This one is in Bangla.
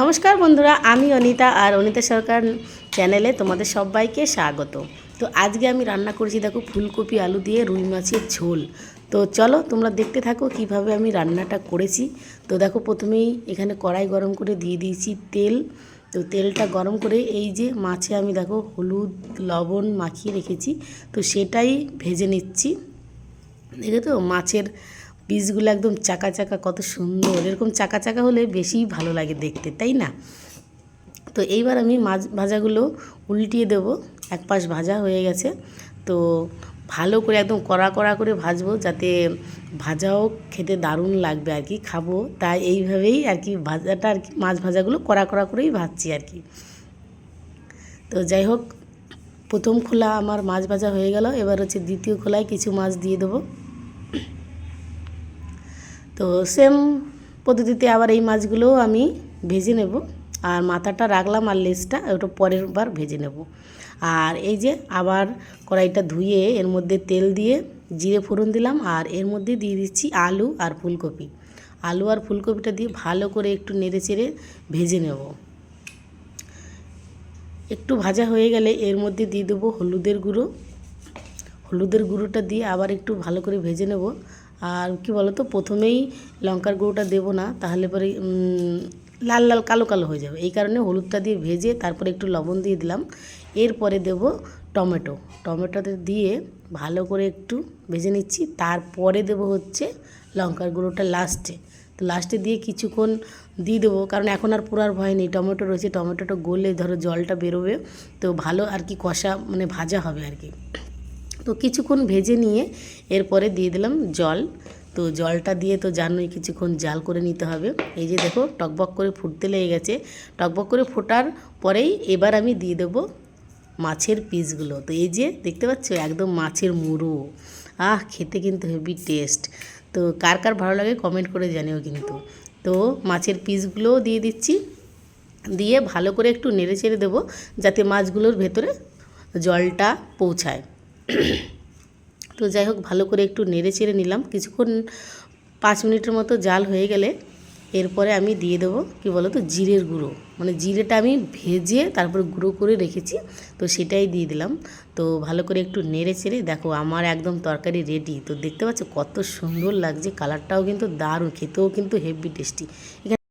নমস্কার বন্ধুরা, আমি অনিতা আর অনিতা সরকার চ্যানেলে তোমাদের সবাইকে স্বাগত। তো আজকে আমি রান্না করেছি দেখো ফুলকপি, আলু দিয়ে রুই মাছের ঝোল। তো চলো তোমরা দেখতে থাকো কীভাবে আমি রান্নাটা করেছি। তো দেখো প্রথমেই এখানে কড়াই গরম করে দিয়ে দিয়েছি তেল। তো তেলটা গরম করে এই যে মাছে আমি দেখো হলুদ, লবণ মাখিয়ে রেখেছি। তো সেটাই ভেজে নিচ্ছি। দেখে তো মাছের পিসগুলো একদম চাকা চাকা, কত সুন্দর। এরকম চাকা চাকা হলে বেশি ভালো লাগে দেখতে, তাই না? তো এইবার আমি মাছ ভাজাগুলো উল্টিয়ে দেবো, এক পাশ ভাজা হয়ে গেছে। তো ভালো করে একদম কড়া কড়া করে ভাজবো যাতে ভাজাও খেতে দারুণ লাগবে আর কি, খাব। তাই এইভাবেই আর কি ভাজাটা আর কি, মাছ ভাজাগুলো কড়া কড়া করেই ভাজছি আর কি। তো যাই হোক, প্রথম খোলা আমার মাছ ভাজা হয়ে গেল। এবার হচ্ছে দ্বিতীয় খোলায় কিছু মাছ দিয়ে দেবো। তো সেম পদ্ধতিতে আবার এই মাছগুলোও আমি ভেজে নেব। আর মাথাটা রাখলাম আর লেজটা ওটা পরের বার ভেজে নেব। আর এই যে আবার কড়াইটা ধুয়ে এর মধ্যে তেল দিয়ে জিরে ফোড়ন দিলাম আর এর মধ্যে দিয়ে দিচ্ছি আলু আর ফুলকপি। আলু আর ফুলকপিটা দিয়ে ভালো করে একটু নেড়ে চেড়ে ভেজে নেব। একটু ভাজা হয়ে গেলে এর মধ্যে দিয়ে দেবো হলুদের গুঁড়ো। হলুদের গুঁড়োটা দিয়ে আবার একটু ভালো করে ভেজে নেব। আর কি বলো তো প্রথমেই লঙ্কার গুঁড়োটা দেবো না, তাহলে পরে লাল লাল কালো কালো হয়ে যাবে। এই কারণে হলুদটা দিয়ে ভেজে তারপরে একটু লবণ দিয়ে দিলাম। এরপরে দেব টমেটো। টমেটোতে দিয়ে ভালো করে একটু ভেজে নিচ্ছি। তারপরে দেব হচ্ছে লঙ্কার গুঁড়োটা লাস্টে তো লাস্টে দিয়ে কিছুক্ষণ দিয়ে দেবো, কারণ এখন আর পুরার ভয় নেই। টমেটো রয়েছে, টমেটোটা গলে ধরো জলটা বেরোবে, তো ভালো আর কি কষা মানে ভাজা হবে আর কি। তো কিছুক্ষণ ভেজে নিয়ে এরপরে দিয়ে দিলাম জল। তো জলটা দিয়ে তো জানোই কিছুক্ষণ জাল করে নিতে হবে। এই যে দেখো টকবক করে ফুটতে লেগে গেছে। টকবক করে ফোটার পরেই এবার আমি দিয়ে দেবো মাছের পিসগুলো। তো এই যে দেখতে পাচ্ছ একদম মাছের মুড়ো। আহ, খেতে কিন্তু হেভি টেস্ট। তো কার কার ভালো লাগে কমেন্ট করে জানিও কিন্তু। তো মাছের পিসগুলোও দিয়ে দিচ্ছি। দিয়ে ভালো করে একটু নেড়ে চেড়ে দেবো যাতে মাছগুলোর ভেতরে জলটা পৌঁছায়। তো যাই হোক, ভালো করে একটু নেড়ে চেড়ে নিলাম। কিছুক্ষণ পাঁচ মিনিটের মতো জাল হয়ে গেলে এরপরে আমি দিয়ে দেবো, কি বলো তো জিরের গুঁড়ো। মানে জিরেটা আমি ভেজে তারপরে গুঁড়ো করে রেখেছি, তো সেটাই দিয়ে দিলাম। তো ভালো করে একটু নেড়ে চেড়ে, দেখো আমার একদম তরকারি রেডি তো দেখতে পাচ্ছ কত সুন্দর লাগছে কালারটাও কিন্তু দারুণ, খেতেও কিন্তু হেভি টেস্টি এখানে